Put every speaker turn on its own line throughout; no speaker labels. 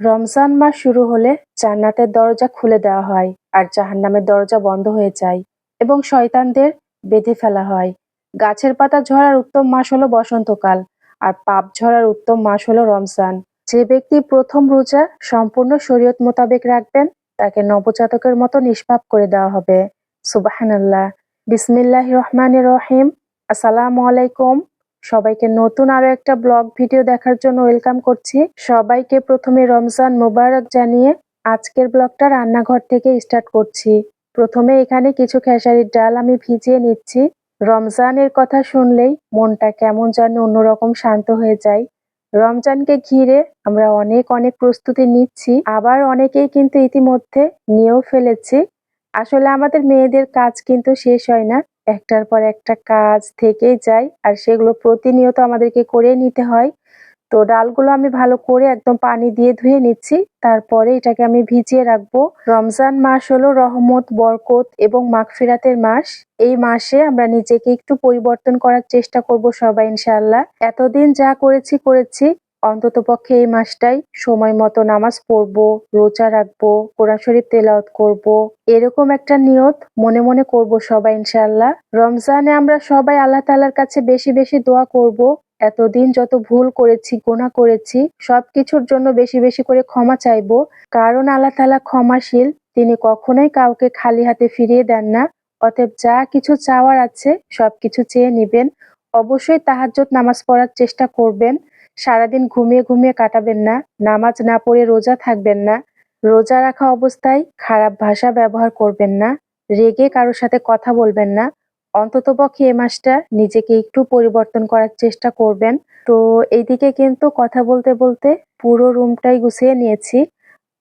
রমজান মাস শুরু হলে জান্নাতের দরজা খুলে দেওয়া হয় আর জাহান্নামের দরজা বন্ধ হয়ে যায় এবং শয়তানদের বেঁধে ফেলা হয়। গাছের পাতা ঝরার উত্তম মাস হলো বসন্তকাল আর পাপ ঝরার উত্তম মাস হলো রমজান। যে ব্যক্তি প্রথম রোজা সম্পূর্ণ শরীয়ত মোতাবেক রাখবেন, তাকে নবজাতকের মতো নিষ্পাপ করে দেওয়া হবে। সুবাহানাল্লাহ। বিসমিল্লাহ রহমান রহিম। আসসালামু আলাইকুম। সবাইকে নতুন আরও একটা ব্লগ ভিডিও দেখার জন্য ওয়েলকাম করছি। সবাইকে প্রথমে রমজান মোবারক জানিয়ে আজকের ব্লগটা রান্নাঘর থেকে স্টার্ট করছি। প্রথমে এখানে কিছু খেসারির ডাল আমি ভিজিয়ে নিচ্ছি। রমজানের কথা শুনলেই মনটা কেমন যেন অন্যরকম শান্ত হয়ে যায়। রমজানকে ঘিরে আমরা অনেক অনেক প্রস্তুতি নিচ্ছি। আবার অনেকেই কিন্তু ইতিমধ্যে নিয়েও ফেলেছি। আসলে আমাদের মেয়েদের কাজ কিন্তু শেষ হয় না। একটার পর একটা কাজ থেকেই যায় আর সেগুলো প্রতিনিয়ত আমাদেরকে করে নিতে হয়। তো ডালগুলো আমি ভালো করে একদম পানি দিয়ে ধুয়ে নিচ্ছি। তারপরে এটাকে আমি ভিজিয়ে রাখব। রমজান মাস হলো রহমত, বরকত এবং মাগফিরাতের মাস। এই মাসে আমরা নিজেকে একটু পরিবর্তন করার চেষ্টা করব সবাই ইনশাল্লাহ এতদিন যা করেছি করেছি। অন্তত পক্ষে এই মাসটাই সময় মতো নামাজ পড়ব, রোজা রাখব, কোরআন শরীফ তেলাওয়াত করব। এরকম একটা নিয়ত মনে মনে করব সবাই ইনশাল্লাহ রমজানে আমরা সবাই আল্লাহ তালার কাছে বেশি বেশি দোয়া করব। এতদিন যত ভুল করেছি গোনা করেছি, সবকিছুর জন্য বেশি বেশি করে ক্ষমা চাইব। কারণ আল্লাহ তালা ক্ষমাশীল, তিনি কখনোই কাউকে খালি হাতে ফিরিয়ে দেন না। অতএব যা কিছু চাওয়ার আছে, সবকিছু চেয়ে নিবেন। অবশ্যই তাহাজ্জত নামাজ পড়ার চেষ্টা করবেন। সারাদিন ঘুমিয়ে ঘুমিয়ে কাটাবেন না, নামাজ না পড়ে রোজা থাকবেন না, রোজা রাখা অবস্থায় খারাপ ভাষা ব্যবহার করবেন না, রেগে কারোর সাথে কথা বলবেন না, অন্ততপক্ষে এ মাসটা নিজেকে একটু পরিবর্তন করার চেষ্টা করবেন। তো এইদিকে কিন্তু কথা বলতে বলতে পুরো রুমটাই গুছিয়ে নিয়েছি।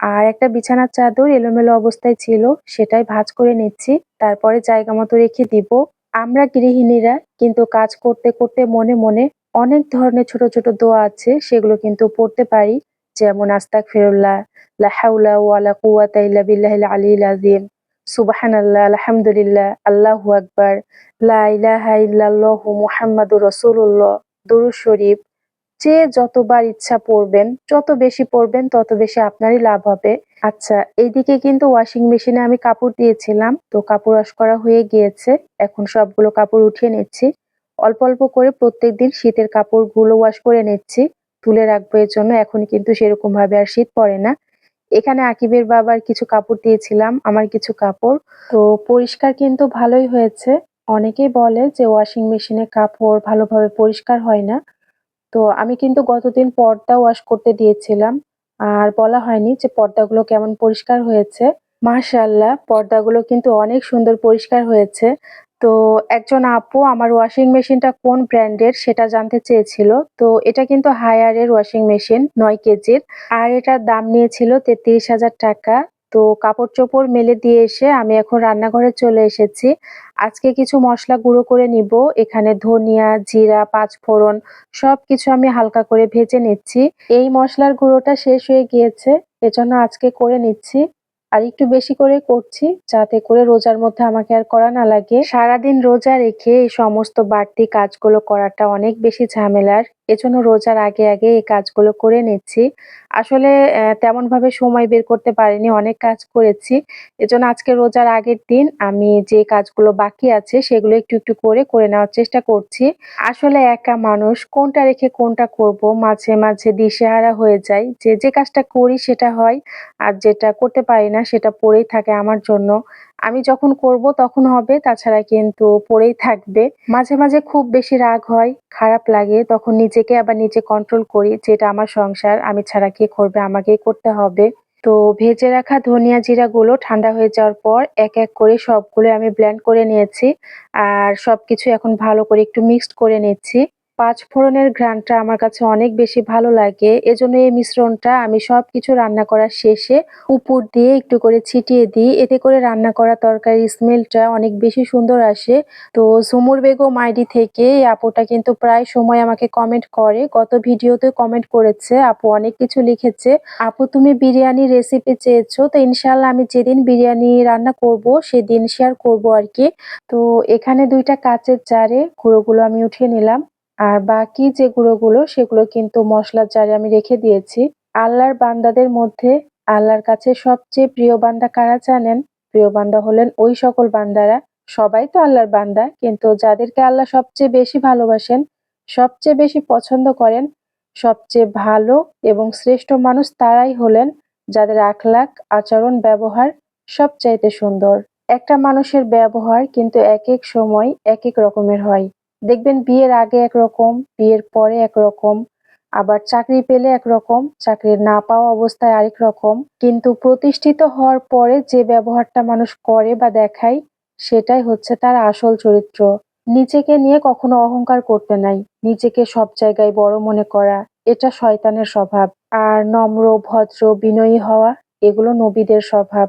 আর একটা বিছানার চাদর এলোমেলো অবস্থায় ছিল, সেটাই ভাঁজ করে নিচ্ছি, তারপরে জায়গা মতো রেখে দিব। আমরা গৃহিণীরা কিন্তু কাজ করতে করতে মনে মনে অনেক ধরনের ছোট ছোট দোয়া আছে, সেগুলো কিন্তু পড়তে পারি। যেমন আস্তাক ফিরুল্লাহ লাহাউলা ওয়ালা কুয়াতা ইল্লা বিল্লাহিল আলিল আজিম সুবহানাল্লাহ, আলহামদুলিল্লাহ, আল্লাহু আকবার, লা ইলাহা ইল্লাল্লাহু মুহাম্মাদুর রাসূলুল্লাহ, দুরূদ শরীফ। যে যতবার ইচ্ছা পড়বেন, যত বেশি পড়বেন, তত বেশি আপনারই লাভ হবে। আচ্ছা এইদিকে কিন্তু ওয়াশিং মেশিনে আমি কাপড় দিয়েছিলাম, তো কাপড় ওয়াশ করা হয়ে গিয়েছে। এখন সবগুলো কাপড় উঠিয়ে নিচ্ছি। অল্প অল্প করে প্রত্যেক দিন শীতের কাপড়গুলো ওয়াশ করে নিচ্ছি। তুলে রাখব এর জন্য। এখন কিন্তু সেরকম ভাবে আর শীত পড়ে না। এখানে আকিবের বাবার কিছু কাপড় দিয়েছিলাম, আমার কিছু কাপড়। তো পরিষ্কার কিন্তু ভালোই হয়েছে। অনেকেই বলে যে ওয়াশিং মেশিনে কাপড় ভালোভাবে পরিষ্কার হয় না। তো আমি কিন্তু গতদিন পর্দা ওয়াশ করতে দিয়েছিলাম। আর বলা হয়নি যে পর্দাগুলো কেমন পরিষ্কার হয়েছে। মাশাল্লাহ পর্দাগুলো কিন্তু অনেক সুন্দর পরিষ্কার হয়েছে। তো একজন আপু আমার ওয়াশিং মেশিনটা কোন ব্র্যান্ডের সেটা জানতে চেয়েছিল। তো এটা কিন্তু হায়ারের ওয়াশিং মেশিন নয় কেজির। আর এটার দাম নিয়েছিল তেত্রিশ হাজার টাকা। তো কাপড় চোপড় মেলে দিয়ে এসে আমি এখন রান্নাঘরে চলে এসেছি। আজকে কিছু মশলা গুঁড়ো করে নিব। এখানে ধনিয়া, জিরা পাঁচ ফোড়ন সব কিছু আমি হালকা করে ভেজে নিচ্ছি। এই মশলার গুঁড়োটা শেষ হয়ে গিয়েছে, এজন্য আজকে করে নিচ্ছি। আর একটু বেশি করে করছি, যাতে করে রোজার মধ্যে আমাকে আর করা না লাগে। সারাদিন রোজা রেখে এই সমস্ত বাড়তি কাজগুলো করাটা অনেক বেশি ঝামেলার। এজন্য রোজার আগে আগে এই কাজগুলো করে নিচ্ছি। আসলে তেমন ভাবে সময় বের করতে পারিনি, অনেক কাজ করেছি। এজন্য আজকে রোজার আগের দিন আমি যে কাজগুলো বাকি আছে, সেগুলো একটু একটু করে করে নেওয়ার চেষ্টা করছি। আসলে একা মানুষ, কোনটা রেখে কোনটা করব, মাঝে মাঝে দিশেহারা হয়ে যায় যে যে কাজটা করি সেটা হয়, আর যেটা করতে পারি না, সেটা পড়েই থাকে আমার জন্য। আমি যখন করব তখন হবে, তাছাড়া কিন্তু পড়েই থাকবে। মাঝে মাঝে খুব বেশি রাগ হয়, খারাপ লাগে, তখন নিজেকে আবার নিজে কন্ট্রোল করি যেটা আমার সংসার, আমি ছাড়া কে করবে, আমাকেই করতে হবে। তো ভেজে রাখা ধনিয়া জিরাগুলো ঠান্ডা হয়ে যাওয়ার পর এক এক করে সবগুলো আমি ব্লেন্ড করে নিয়েছি। আর সবকিছু এখন ভালো করে একটু মিক্সড করে নিচ্ছি। পাঁচ ফোড়নের ঘ্রাণটা আমার কাছে অনেক বেশি ভালো লাগে। এজন্য এই মিশ্রণটা আমি সব কিছু রান্না করার শেষে উপর দিয়ে একটু করে ছিটিয়ে দিই। এতে করে রান্না করা তরকারির স্মেলটা অনেক বেশি সুন্দর আসে। তো ঝুমুর বেগম আইডি থেকে এই আপুটা কিন্তু প্রায় সময় আমাকে কমেন্ট করে। গত ভিডিওতে কমেন্ট করেছে, আপু অনেক কিছু লিখেছে। আপু, তুমি বিরিয়ানি রেসিপি চেয়েছো, তো ইনশাল্লাহ আমি যেদিন বিরিয়ানি রান্না করব, সেদিন শেয়ার করব আর কি তো এখানে দুইটা কাচের জারে গুঁড়োগুলো আমি উঠিয়ে নিলাম। আর বাকি যে গুঁড়োগুলো সেগুলো কিন্তু মশলার জারে আমি রেখে দিয়েছি আল্লাহর বান্দাদের মধ্যে আল্লাহর কাছে সবচেয়ে প্রিয় বান্দা কারা জানেন? প্রিয় বান্দা হলেন ওই সকল বান্দারা সবাই তো আল্লাহর বান্দা কিন্তু যাদেরকে আল্লাহ সবচেয়ে বেশি ভালোবাসেন, সবচেয়ে বেশি পছন্দ করেন, সবচেয়ে ভালো এবং শ্রেষ্ঠ মানুষ তারাই হলেন যাদের আখলাক, আচরণ, ব্যবহার সবচাইতে সুন্দর। একটা মানুষের ব্যবহার কিন্তু এক এক সময় এক এক রকমের হয়। দেখবেন বিয়ের আগে একরকম, বিয়ের পরে একরকম, আবার চাকরি পেলে একরকম, চাকরি না পাওয়া অবস্থায় আরেক রকম। কিন্তু প্রতিষ্ঠিত হওয়ার পরে যে ব্যবহারটা মানুষ করে বা দেখায় সেটাই হচ্ছে তার আসল চরিত্র। নিজেকে নিয়ে কখনো অহংকার করতে নাই, নিজেকে সব জায়গায় বড় মনে করা এটা শয়তানের স্বভাব। আর নম্র, ভদ্র, বিনয়ী হওয়া এগুলো নবীদের স্বভাব।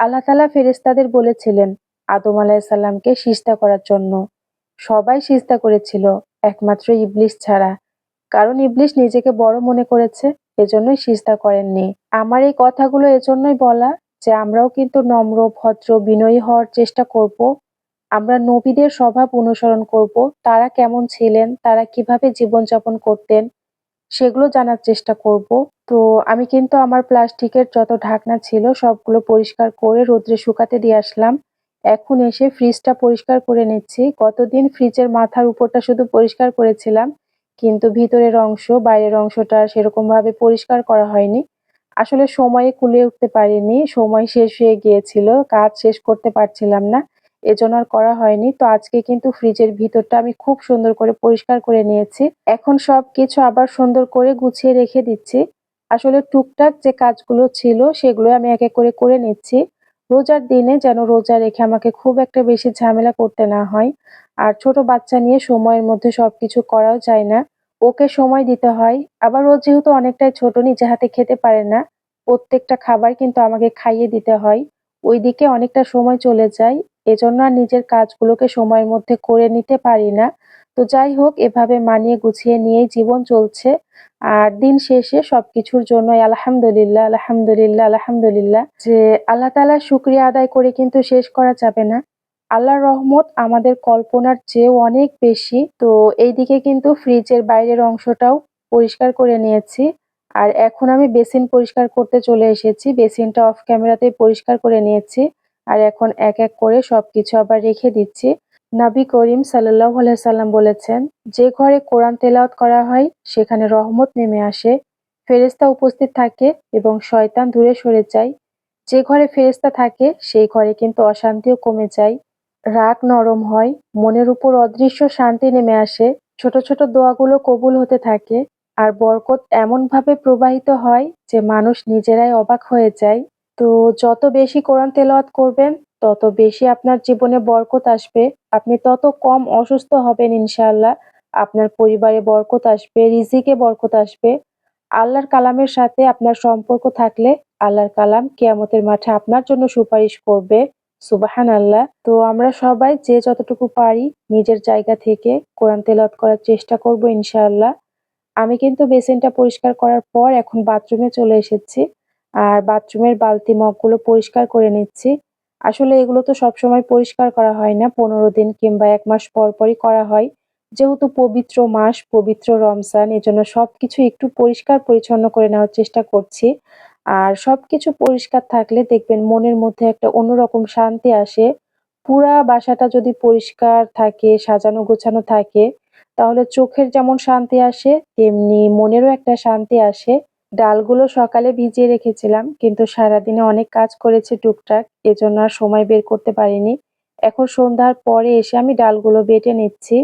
আল্লাহ তাআলা ফেরেশতাদের বলেছিলেন আদম আলাইসাল্লামকে সিজদা করার জন্য। সবাই সিজদা করেছিল একমাত্র ইবলিস ছাড়া। কারণ ইবলিস নিজেকে বড় মনে করেছে এজন্যই সিজদা করেননি। আমার এই কথাগুলো এজন্যই বলা যে আমরাও কিন্তু নম্র, ভদ্র, বিনয়ী হওয়ার চেষ্টা করব। আমরা নবীদের স্বভাব অনুসরণ করব। তারা কেমন ছিলেন, তারা কীভাবে জীবনযাপন করতেন সেগুলো জানার চেষ্টা করব। তো আমি কিন্তু আমার প্লাস্টিকের যত ঢাকনা ছিল সবগুলো পরিষ্কার করে রোদ্রে শুকাতে দিয়ে আসলাম। এখন এসে ফ্রিজটা পরিষ্কার করে নিচ্ছি। কতদিন ফ্রিজের মাথার উপরটা শুধু পরিষ্কার করেছিলাম কিন্তু ভিতরের অংশ, বাইরের অংশটা সেরকমভাবে পরিষ্কার করা হয়নি। আসলে সময়ে কুলে উঠতে পারিনি, সময় শেষ হয়ে গিয়েছিল, কাজ শেষ করতে পারছিলাম না। এজন্য আর করা হয়নি। তো আজকে কিন্তু ফ্রিজের ভিতরটা আমি খুব সুন্দর করে পরিষ্কার করে নিয়েছি। এখন সব কিছু আবার সুন্দর করে গুছিয়ে রেখে দিচ্ছি। আসলে টুকটাক যে কাজগুলো ছিল সেগুলো আমি এক এক করে করে নিচ্ছি। রোজার দিনে যেন রোজা রেখে আমাকে খুব একটা বেশি ঝামেলা করতে না হয়। আর ছোট বাচ্চা নিয়ে সময়ের মধ্যে সব কিছু করাও যায় না। ওকে সময় দিতে হয়। আবার ও যেহেতু অনেকটাই ছোট নিজে হাতে খেতে পারে না, প্রত্যেকটা খাবার কিন্তু আমাকে খাইয়ে দিতে হয়। ওইদিকে অনেকটা সময় চলে যায়। এজন্য আর নিজের কাজগুলোকে সময়ের মধ্যে করে নিতে পারি না। তো যাই হোক এভাবে মানিয়ে গুছিয়ে নিয়েই জীবন চলছে। আর দিন শেষে সবকিছুর জন্যই আলহামদুলিল্লাহ, আলহামদুলিল্লাহ, আলহামদুলিল্লাহ যে আল্লাহ তাআলার শুকরিয়া আদায় করে কিন্তু শেষ করা যাবে না। আল্লাহর রহমত আমাদের কল্পনার চেয়েও অনেক বেশি। তো এইদিকে কিন্তু ফ্রিজের বাইরের অংশটাও পরিষ্কার করে নিয়েছি। আর এখন আমি বেসিন পরিষ্কার করতে চলে এসেছি। বেসিনটা অফ ক্যামেরাতেই পরিষ্কার করে নিয়েছি। আর এখন এক এক করে সবকিছু আবার রেখে দিচ্ছি। নবী করিম আলাইহি সাল্লাম বলেছেন, যে ঘরে কোরআন তেলাওয়াত করা হয় সেখানে রহমত নেমে আসে, ফেরেশতা উপস্থিত থাকে এবং শয়তান দূরে সরে যায়। যে ঘরে ফেরেশতা থাকে সেই ঘরে কিন্তু অশান্তিও কমে যায়, রাগ নরম হয়, মনের উপর অদৃশ্য শান্তি নেমে আসে, ছোট ছোট দোয়াগুলো কবুল হতে থাকে আর বরকত এমনভাবে প্রবাহিত হয় যে মানুষ নিজেরাই অবাক হয়ে যায়। তো যত বেশি কোরআন তেলাওয়াত করবেন তত বেশি আপনার জীবনে বরকত আসবে। আপনি তত কম অসুস্থ হবেন ইনশাআল্লাহ। আপনার পরিবারে বরকত আসবে, রিজিকে বরকত আসবে। আল্লাহর কালামের সাথে আপনার সম্পর্ক থাকলে আল্লাহর কালাম কেয়ামতের মাঠে আপনার জন্য সুপারিশ করবে। সুবাহান আল্লাহ তো আমরা সবাই যে যতটুকু পারি নিজের জায়গা থেকে কোরআন তেলাওয়াত করার চেষ্টা করব ইনশাআল্লাহ। আমি কিন্তু বেসিনটা পরিষ্কার করার পর এখন বাথরুমে চলে এসেছি। আর বাথরুমের বালতি মগগুলো পরিষ্কার করে নিচ্ছি। আসলে এগুলো তো সবসময় পরিষ্কার করা হয় না। ১৫ দিন কিংবা এক মাস পর পরই করা হয়। যেহেতু পবিত্র মাস, পবিত্র রমজান এজন্য সবকিছু একটু পরিষ্কার পরিচ্ছন্ন করে নেওয়ার চেষ্টা করছি। আর সবকিছু পরিষ্কার থাকলে দেখবেন মনের মধ্যে একটা অন্যরকম শান্তি আসে। পুরা বাসাটা যদি পরিষ্কার থাকে, সাজানো গোছানো থাকে তাহলে চোখের যেমন শান্তি আসে তেমনি মনেরও একটা শান্তি আসে। ডালগুলো সকালে ভিজিয়ে রেখেছিলাম, কিন্তু সারাদিনে অনেক কাজ করেছি টুকটাক, এজন্য আর সময় বের করতে পারিনি। এখন সন্ধ্যার পরে এসে আমি ডালগুলো বেটে নিচ্ছি।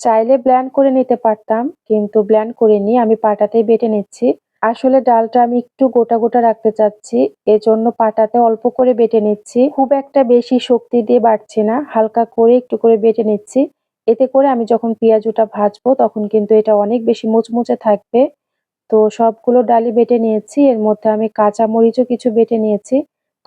চাইলে ব্লেন্ড করে নিতে পারতাম, কিন্তু ব্লেন্ড করিনি, আমি পাটাতেই বেটে নিচ্ছি। আসলে ডালটা আমি একটু গোটা গোটা রাখতে চাচ্ছি, এজন্য পাটাতে অল্প করে বেটে নিচ্ছি। খুব একটা বেশি শক্তি দিয়ে বাটছি না, হালকা করে একটু করে বেটে নিচ্ছি। এতে করে আমি যখন পেঁয়াজুটা ভাজবো, তখন কিন্তু এটা অনেক বেশি মুচমুচে থাকবে। তো সবগুলো ডালই বেটে নিয়েছি এর মধ্যে আমি কাঁচা মরিচও কিছু বেটে নিয়েছি।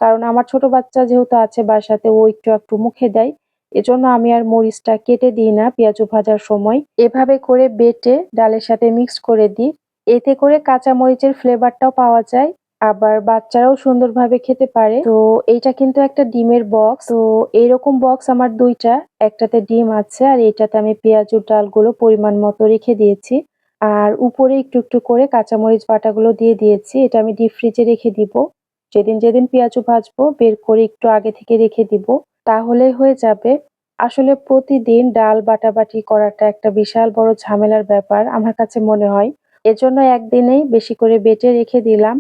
কারণ আমার ছোট বাচ্চা যেহেতু আছে বাসাতে, ও একটু একটু মুখে দেয় এজন্য আমি আর মরিচটা কেটে দিই না পেঁয়াজু ভাজার সময়। এভাবে করে বেটে ডালের সাথে মিক্সড করে দিই। এতে করে কাঁচা মরিচের ফ্লেভারটাও পাওয়া যায় আবার বাচ্চারাও সুন্দরভাবে খেতে পারে। তো এইটা কিন্তু একটা ডিমের বক্স। তো এইরকম বক্স আমার দুইটা একটাতে ডিম আছে আর এইটাতে আমি পেঁয়াজুর ডালগুলো পরিমাণ মতো রেখে দিয়েছি। আর উপরে একটু একটু করে কাঁচামরিচ বাটাগুলো দিয়ে দিয়েছি। এটা আমি ডিপ ফ্রিজে রেখে দিব। যেদিন যেদিন পেঁয়াজু ভাজবো, বের করে একটু আগে থেকে রেখে দিব। তাহলেই হয়ে যাবে। আসলে প্রতিদিন ডাল বাটাবাটি করাটা একটা বিশাল বড় ঝামেলার ব্যাপার আমার কাছে মনে হয়। এজন্য একদিনেই বেশি করে বেটে রেখে দিলাম।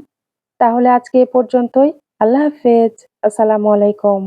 তাহলে আজকে এ পর্যন্তই। আল্লাহ হাফেজ। আসসালামু আলাইকুম।